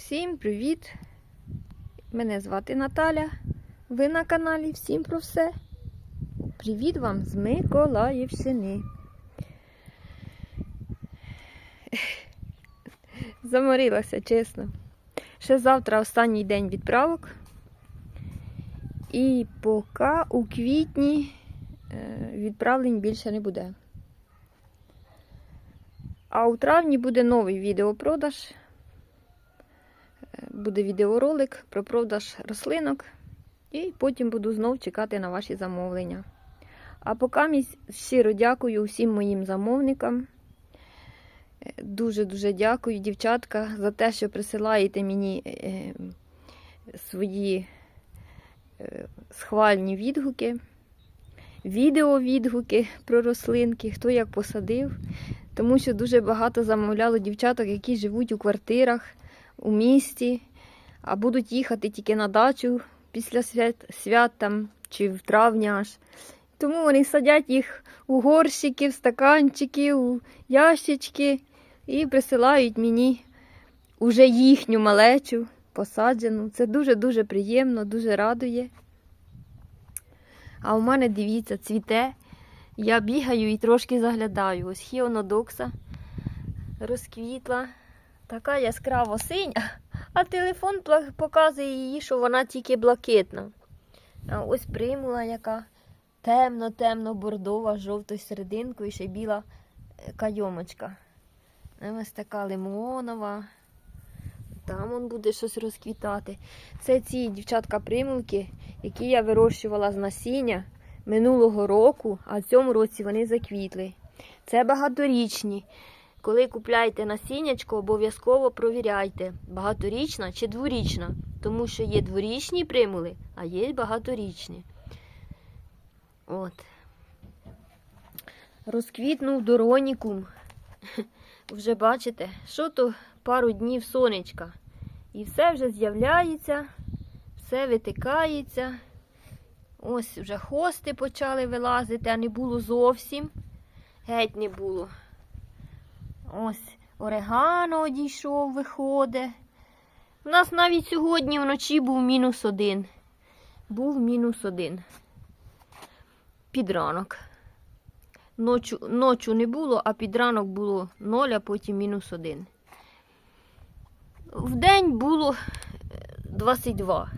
Всім привіт! Мене звати Наталя. Ви на каналі Всім про все. Привіт вам з Миколаївщини. Заморилася, чесно. Ще завтра останній день відправок. І поки у квітні е, відправлень більше не буде. А у травні буде новий відеопродаж. Буде відеоролик про продаж рослинок. І потім буду знов чекати на ваші замовлення. А поки щиро дякую всім моїм замовникам. Дуже-дуже дякую, дівчатка, за те, що присилаєте мені е, свої е, схвальні відгуки, відеовідгуки про рослинки, хто як посадив. Тому що дуже багато замовляло дівчаток, які живуть у квартирах, у місті, а будуть їхати тільки на дачу після свят, свят там, чи в травні аж. Тому вони садять їх у горщики, в стаканчики, у ящички і присилають мені уже їхню малечу посаджену. Це дуже-дуже приємно, дуже радує. А у мене, дивіться, цвіте. Я бігаю і трошки заглядаю. Ось хіонодокса розквітла. Така яскраво синя, а телефон показує її, що вона тільки блакитна. А ось примула, яка темно-темно бордова, з жовтою серединкою і ще біла е, кайомочка. Ось така лимонова. Там он буде щось розквітати. Це ці дівчатка примулки, які я вирощувала з насіння минулого року, а в цьому році вони заквітли. Це багаторічні. Коли купляєте насіннячко, обов'язково провіряйте, багаторічна чи дворічна, тому що є дворічні примули, а є багаторічні. От. Розквітнув доронікум. Вже бачите, що то пару днів сонечка. І все вже з'являється, все витикається. Ось вже хости почали вилазити, а не було зовсім. Геть не було. Ось орегано одійшов, виходить. У нас навіть сьогодні вночі був мінус один. Був мінус один. Під ранок. Ночу, ночу не було, а під ранок було 0, а потім мінус один. В день було е, 22.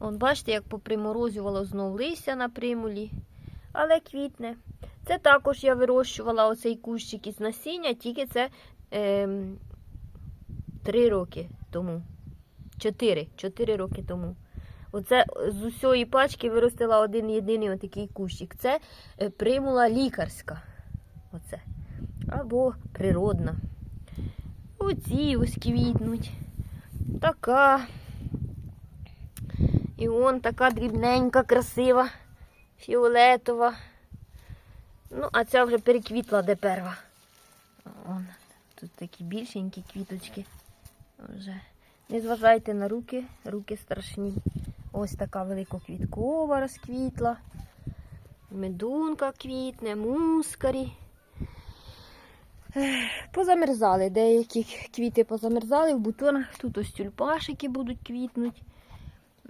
От бачите, як поприморозювало знов листя на примулі, але квітне. Це також я вирощувала оцей кущик із насіння, тільки це ем, 3 роки тому. 4, 4 роки тому. Оце з усієї пачки виростила один єдиний отакий кущик. Це е, примула лікарська. Оце. Або природна. Оці ось квітнуть. Така. І он така дрібненька, красива, фіолетова. Ну, а ця вже переквітла де перва. Он, тут такі більшенькі квіточки. Вже. Не зважайте на руки, руки страшні. Ось така великоквіткова розквітла. Медунка квітне, мускарі. Позамерзали, деякі квіти позамерзали в бутонах. Тут ось тюльпашики будуть квітнути.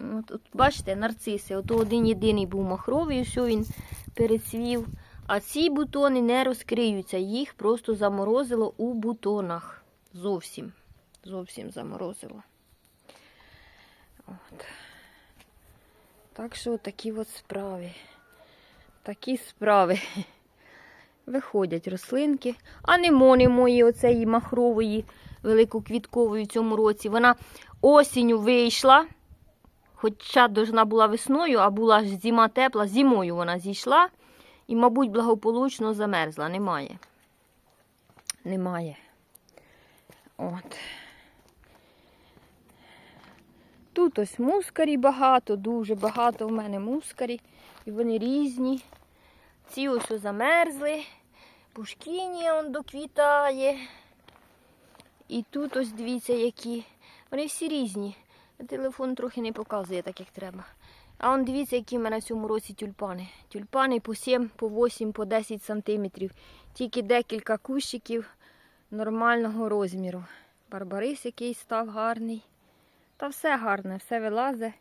От, от, бачите, нарциси. Ото один єдиний був махровий, що він перецвів. А ці бутони не розкриються. Їх просто заморозило у бутонах. Зовсім. Зовсім заморозило. От. Так що такі от справи. Такі справи. Виходять рослинки. А немони мої, оцеї махрової, великоквіткової в цьому році. Вона осінню вийшла. Хоча должна була весною, а була ж зима тепла, зимою вона зійшла і, мабуть, благополучно замерзла. Немає. Немає. От. Тут ось мускарі багато, дуже багато в мене мускарі. І вони різні. Ці ось замерзли. Пушкінія он доквітає. І тут ось дивіться, які. Вони всі різні. Телефон трохи не показує так, як треба. А он дивіться, які в мене в цьому році тюльпани. Тюльпани по 7, по 8, по 10 сантиметрів. Тільки декілька кущиків нормального розміру. барбарис якийсь став гарний. Та все гарне, все вилазить.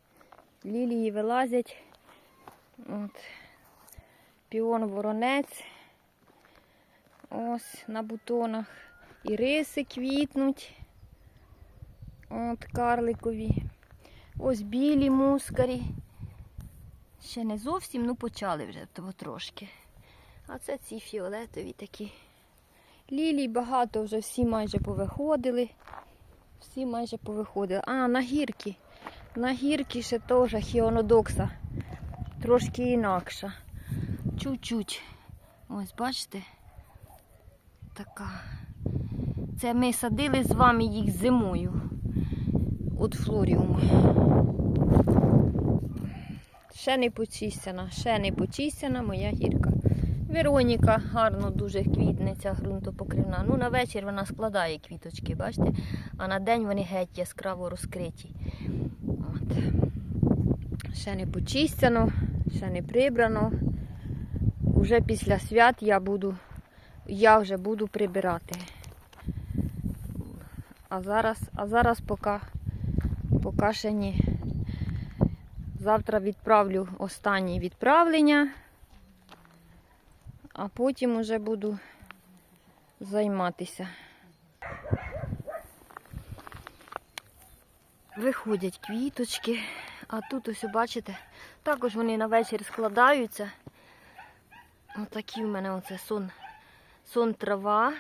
Лілії вилазять. От. Піон воронець. Ось на бутонах. Іриси квітнуть. От карликові. Ось білі мускарі. Ще не зовсім, ну почали вже того трошки. А це ці фіолетові такі. Лілій багато вже всі майже повиходили. Всі майже повиходили. А, на гірки. На гірки ще теж хіонодокса. Трошки інакша. Чуть-чуть. Ось, бачите? Така. Це ми садили з вами їх зимою. От флоріуму. Ще не почищена, ще не почищена моя гірка. Вероніка гарно дуже квітне ця ґрунтопокривна. Ну, на вечір вона складає квіточки, бачите? А на день вони геть яскраво розкриті. От. Ще не почищено, ще не прибрано. Уже після свят я буду, я вже буду прибирати. А зараз, а зараз поки, поки ще ні. Завтра відправлю останні відправлення, а потім уже буду займатися. Виходять квіточки, а тут ось бачите, також вони на вечір складаються. Отакі в мене оце сон, сон трава.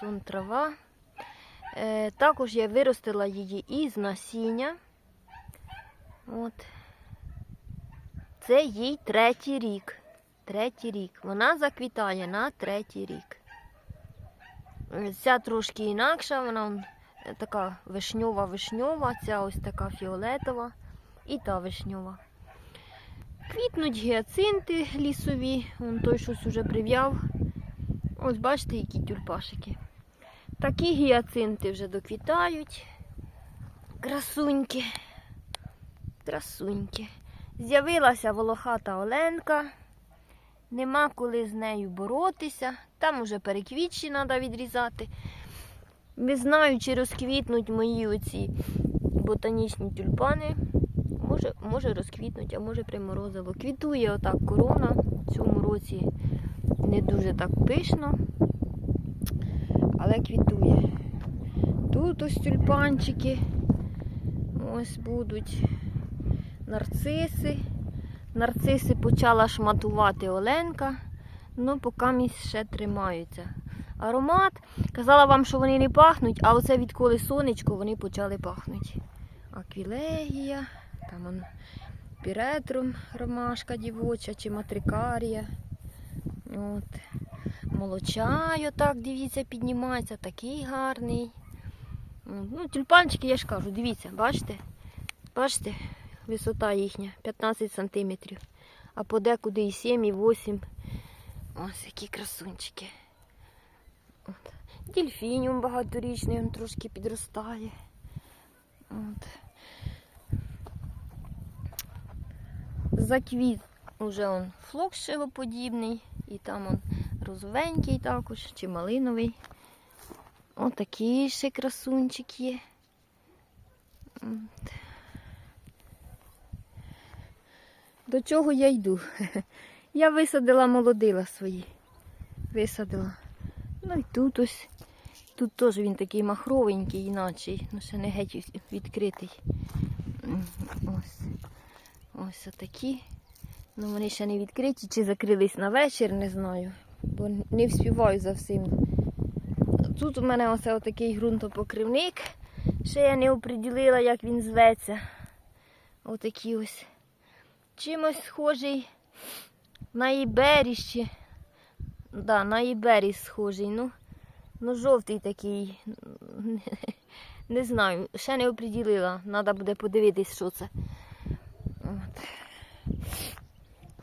Сон трава. Е, також я виростила її із насіння. От. Це їй третій рік. Третій рік. Вона заквітає на третій рік. Е, Ця трошки інакша, вона така вишньова-вишньова, ця ось така фіолетова і та вишньова. Квітнуть гіацинти лісові, вон той щось уже прив'яв. Ось бачите, які тюльпашики. Такі гіацинти вже доквітають. Красуньки. Красуньки. З'явилася волохата Оленка. Нема коли з нею боротися. Там уже переквітчі треба відрізати. Не знаю, чи розквітнуть мої оці ботанічні тюльпани. Може, може розквітнуть, а може приморозило. Квітує отак корона. В цьому році не дуже так пишно, але квітує. Тут ось тюльпанчики. Ось будуть нарциси. Нарциси почала шматувати Оленка, ну поки місць ще тримаються. Аромат. Казала вам, що вони не пахнуть, а оце відколи сонечко вони почали пахнути. Аквілегія, там он піретрум, ромашка дівоча чи матрикарія. От. Молочай, отак, дивіться, піднімається, такий гарний. Ну, тюльпанчики, я ж кажу, дивіться, бачите? Бачите, висота їхня 15 сантиметрів. А подекуди і 7, і 8. Ось які красунчики. От. Дельфініум багаторічний, він трошки підростає. От. Заквіт уже он флокс шилоподібний, і там он розовенький також, чи малиновий. Отакий ще красунчик є. От. До чого я йду? Я висадила молодила свої. Висадила. Ну і тут ось. Тут теж він такий махровенький, іначе, ну ще не геть відкритий. Ось. Ось отакі. Ну вони ще не відкриті, чи закрились на вечір, не знаю. Бо не вспіваю за всім. Тут у мене ось отакий ґрунтопокривник. Ще я не оприділила, як він зветься. Отакий ось. Чимось схожий на іберіще. Да, на іберіс схожий. Ну, ну жовтий такий. Не знаю, ще не оприділила. Треба буде подивитись, що це. От.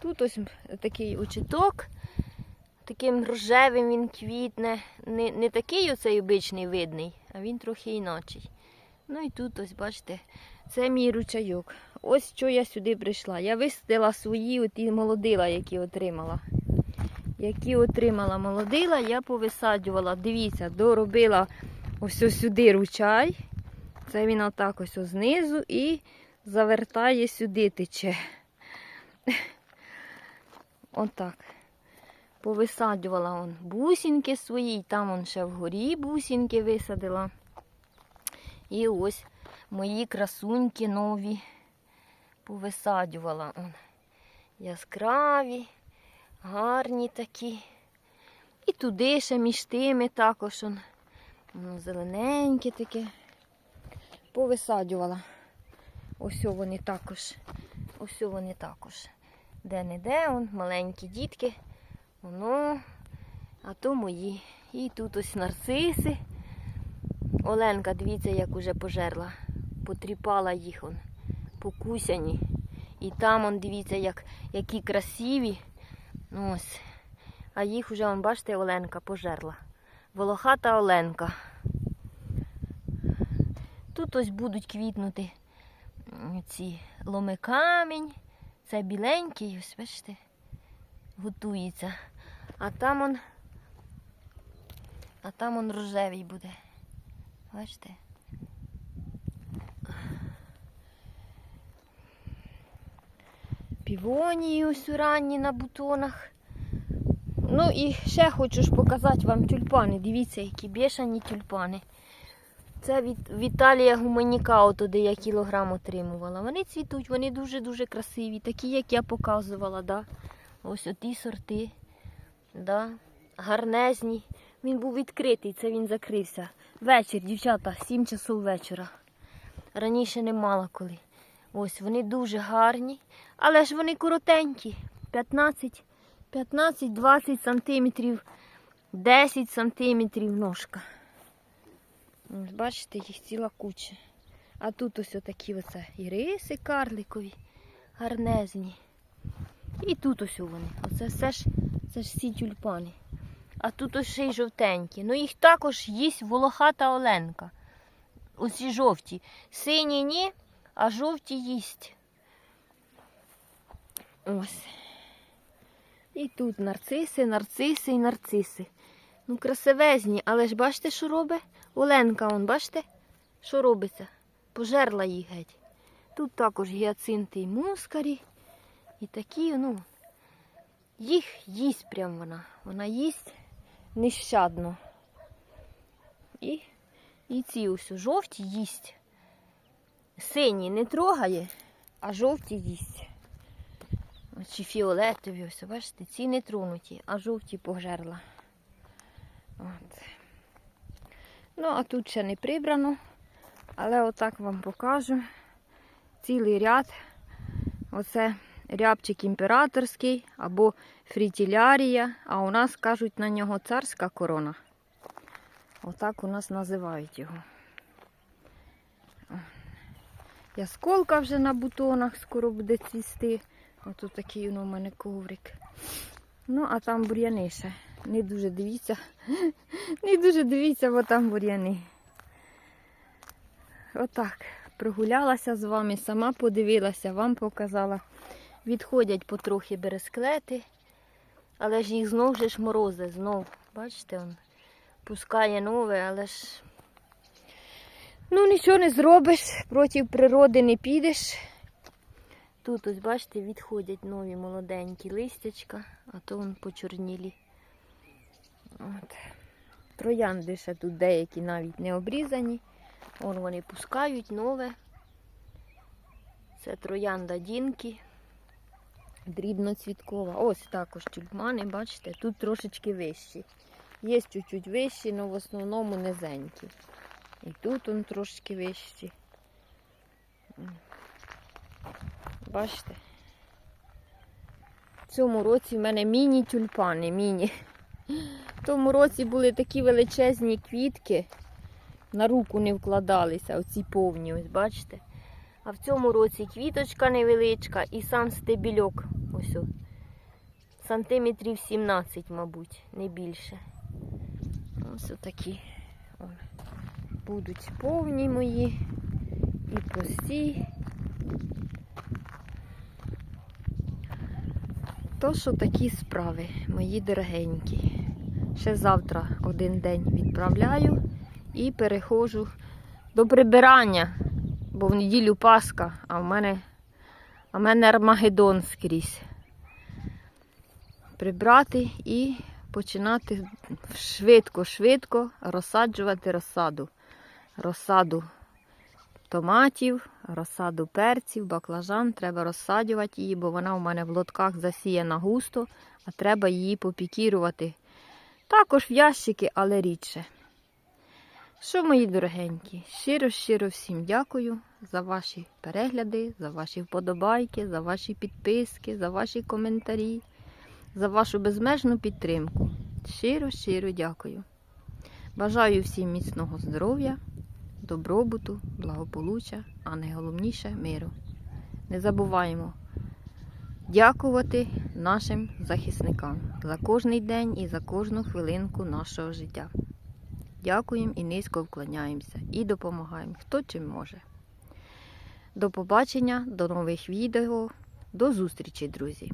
Тут ось такий очіток. Таким рожевим він квітне. Не, не такий оцей обичний видний, а він трохи інакший. Ну і тут ось, бачите, це мій ручайок. Ось що я сюди прийшла. Я висадила свої оті молодила, які отримала. Які отримала молодила, я повисаджувала. Дивіться, доробила ось сюди ручай. Це він отак ось знизу і завертає сюди тече. Отак. Повисаджувала он бусинки свої, там он ще вгорі бусинки висадила. І ось мої красуньки нові повисаджувала. Он. Яскраві, гарні такі. І туди ще між тими також он, воно зелененьке таке. Повисаджувала. Ось вони також. Ось вони також. Де-не-де, он, маленькі дітки. Воно, а то мої. І тут ось нарциси. Оленка, дивіться, як уже пожерла. Потріпала їх он, покусяні. І там, он, дивіться, як, які красиві. Ну, Ось. А їх вже, он, бачите, Оленка пожерла. Волохата Оленка. Тут ось будуть квітнути ці ломикамінь. Це біленький, ось, бачите, готується. А там он, а там он рожевий буде. Бачите? Півонії ось ранні на бутонах. Ну і ще хочу ж показати вам тюльпани. Дивіться, які бішані тюльпани. Це від Віталія Гуманіка, де я кілограм отримувала. Вони цвітуть, вони дуже-дуже красиві, такі, як я показувала. Да? Ось оті сорти. Да? Гарнезні. Він був відкритий, це він закрився. Вечір, дівчата, 7 часов вечора. Раніше не мала коли. Ось вони дуже гарні, але ж вони коротенькі. 15, 15-20 сантиметрів, 10 сантиметрів ножка. Ось, бачите, їх ціла куча. А тут ось отакі оце іриси карликові, гарнезні. І тут ось вони. Оце все ж, це ж всі тюльпани. А тут ось ще й жовтенькі. Ну їх також їсть волохата оленка. Оці жовті. Сині ні, а жовті їсть. Ось. І тут нарциси, нарциси і нарциси. Ну, красивезні, але ж бачите, що робить? Оленка, он, бачите, що робиться? Пожерла їх геть. Тут також гіацинти і мускарі. І такі, ну, їх їсть прям вона. Вона їсть нещадно. І, і ці ось жовті їсть. Сині не трогає, а жовті їсть. Чи фіолетові, ось, бачите, ці не тронуті, а жовті пожерла. От. Ну, а тут ще не прибрано, але отак вам покажу. Цілий ряд. Оце рябчик імператорський або фрітілярія, а у нас кажуть на нього царська корона. Отак у нас називають його. Ясколка вже на бутонах скоро буде цвісти. Ото такий воно у мене коврик. Ну, а там бур'яни ще. Не дуже дивіться. Не дуже дивіться, бо там бур'яни. Отак. Прогулялася з вами, сама подивилася, вам показала. Відходять потрохи бересклети, але ж їх знов же ж морози, знов. Бачите, он пускає нове, але ж. Ну, нічого не зробиш, проти природи не підеш. Тут, ось, бачите, відходять нові молоденькі листячка, а то вон почорнілі. От. Троянди ще тут деякі навіть не обрізані. Вон вони пускають нове. Це троянда Дінки. Дрібноцвіткова. Ось також тюльпани, бачите, тут трошечки вищі. Є чуть-чуть вищі, але в основному низенькі. І тут он трошки вищі. Бачите? В цьому році в мене міні-тюльпани, міні. В тому році були такі величезні квітки, на руку не вкладалися, оці повні, ось бачите. А в цьому році квіточка невеличка і сам стебільок. Ось о, сантиметрів 17, мабуть, не більше. Ось отакі. О, будуть повні мої і прості. То, що такі справи, мої дорогенькі. Ще завтра один день відправляю і переходжу до прибирання, бо в неділю Пасха, а в мене, а в мене Армагеддон скрізь. Прибрати і починати швидко-швидко розсаджувати розсаду. Розсаду томатів, розсаду перців, баклажан. Треба розсаджувати її, бо вона у мене в лотках засіяна густо, а треба її попікірувати. Також в ящики, але рідше. Що, мої дорогенькі, щиро-щиро всім дякую за ваші перегляди, за ваші вподобайки, за ваші підписки, за ваші коментарі, за вашу безмежну підтримку. Щиро-щиро дякую. Бажаю всім міцного здоров'я, добробуту, благополуччя, а найголовніше миру. Не забуваємо дякувати нашим захисникам за кожний день і за кожну хвилинку нашого життя. Дякуємо і низько вклоняємося і допомагаємо, хто чим може. До побачення, до нових відео, до зустрічі, друзі!